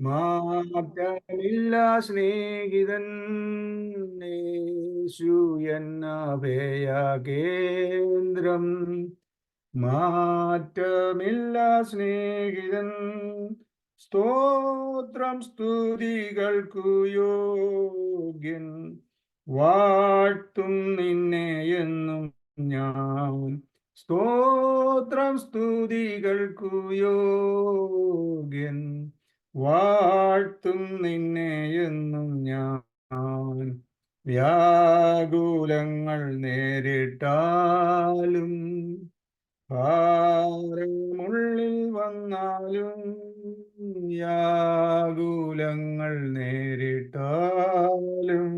മാറ്റമില്ല സ്നേഹിതൻ യേശു എന്ന ഭയ കേന്ദ്രം മാറ്റമില്ല സ്നേഹിതൻ സ്തോത്രം സ്തുതികൾക്കു യോഗ്യൻ. വാഴ്ത്തും നിന്നെ എന്നും ഞാൻ സ്തോത്രം സ്തുതികൾക്കു യോഗ്യൻ. വാഴ്ത്തും നിന്നെ എന്നും ഞാൻ. വ്യാകുലങ്ങൾ നേരിട്ടാലും ഭാരമുള്ളിൽ വന്നാലും വ്യാകുലങ്ങൾ നേരിട്ടാലും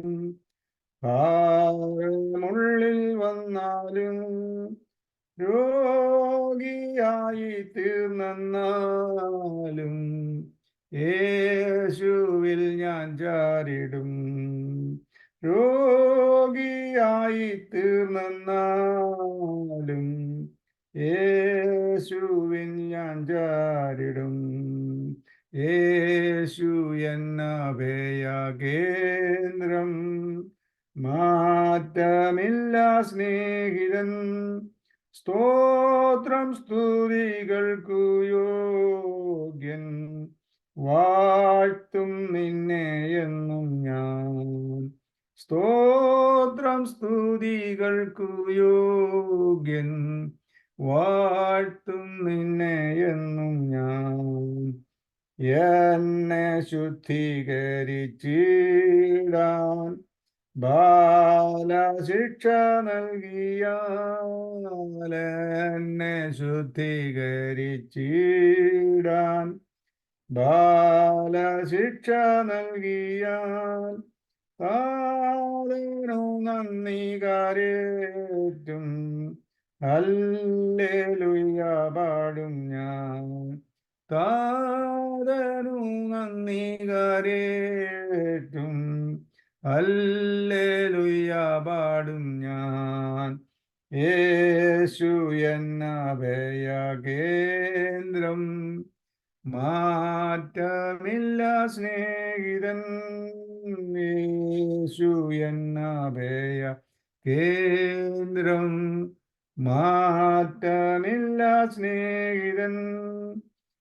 ഭാരമുള്ളിൽ വന്നാലും രോഗിയായി തീർന്നാലും യേശുവിൽ ഞാൻ ചാരിടും. രോഗിയായി തീർന്നാലും യേശുവിൻ ഞാൻ ചാരിടും. യേശു എന്ന കേന്ദ്രം മാറ്റമില്ല സ്നേഹിതൻ. സ്തോത്രം സ്തുതികൾക്കു യോഗ്യൻ. വാഴ്ത്തും നിന്നെ എന്നും ഞാൻ. സ്തോത്രം സ്തുതികൾക്കു യോഗ്യൻ. വാഴ്ത്തും നിന്നെ എന്നും ഞാൻ. എന്നെ ശുദ്ധീകരിച്ചിടാൻ ബാലശിക്ഷ നൽകിയാൽ എന്നെ ശുദ്ധീകരിച്ചിടാൻ ബാലശിക്ഷ നൽകിയാൽ താതനു നന്ദി കരേറ്റും. അല്ലേലുയ്യ പാടും ഞാൻ. താതനു നന്ദി കരേറ്റും. അല്ലേലുയ്യ പാടും ഞാൻ. യേശു എന്ന കേന്ദ്രം. മാറ്റമില്ല സ്നേഹിതൻ യേശു എന്ന ഭയ കേന്ദ്രം. മാറ്റമില്ല സ്നേഹിതൻ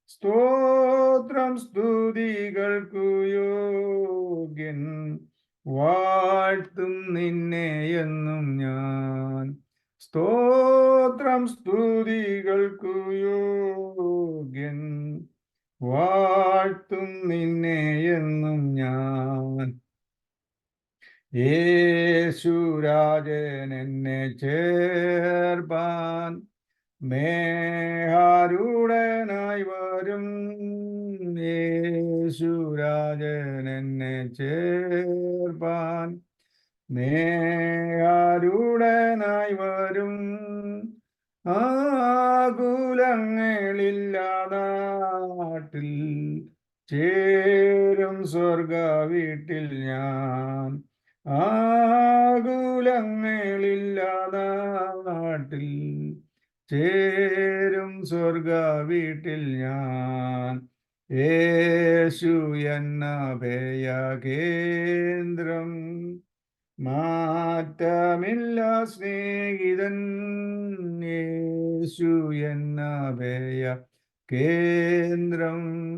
സ്തോത്രം സ്തുതികൾക്കു യോഗ്യൻ വാഴ്ത്തും നിന്നെ എന്നും ഞാൻ. സ്തോത്രം സ്തുതികൾക്കു യോഗ്യൻ വാഴ്ത്തും നിന്നെ എന്നും ഞാൻ. യേശുരാജൻ എന്നെ ചേർപ്പാൻ മേഹാരൂടനായി വരും. യേശുരാജൻ എന്നെ ചേർപ്പാൻ മേഹാരൂടനായി വരും. ആകുലങ്ങളില്ലാതാട്ടിൽ ചേരും സ്വർഗ വീട്ടിൽ ഞാൻ ആകുലങ്ങളില്ലാതാട്ടിൽ ചേരും സ്വർഗ വീട്ടിൽ ഞാൻ. യേശു എന്ന ഭയ കേന്ദ്രം മാറ്റമില്ല സ്നേഹിതൻ. യേശു എന്ന ഭയ കേന്ദ്രം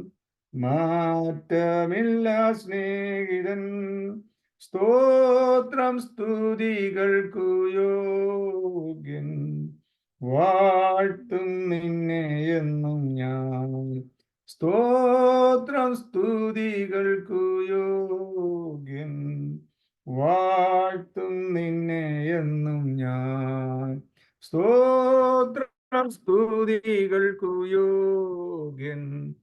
മാറ്റമില്ല സ്നേഹിതൻ. സ്തോത്രം സ്തുതികൾക്കു യോഗ്യൻ. വാഴ്ത്തും നിന്നെ എന്നും ഞാൻ. സ്തോത്രം സ്തുതികൾക്കു സ്തോത്രം സ്തുതികൾക്കു യോഗ്യൻ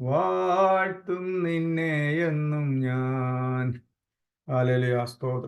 വാഴ്ത്തും നിന്നെ എന്നും ഞാൻ. അലലിയ സ്തോത്രം.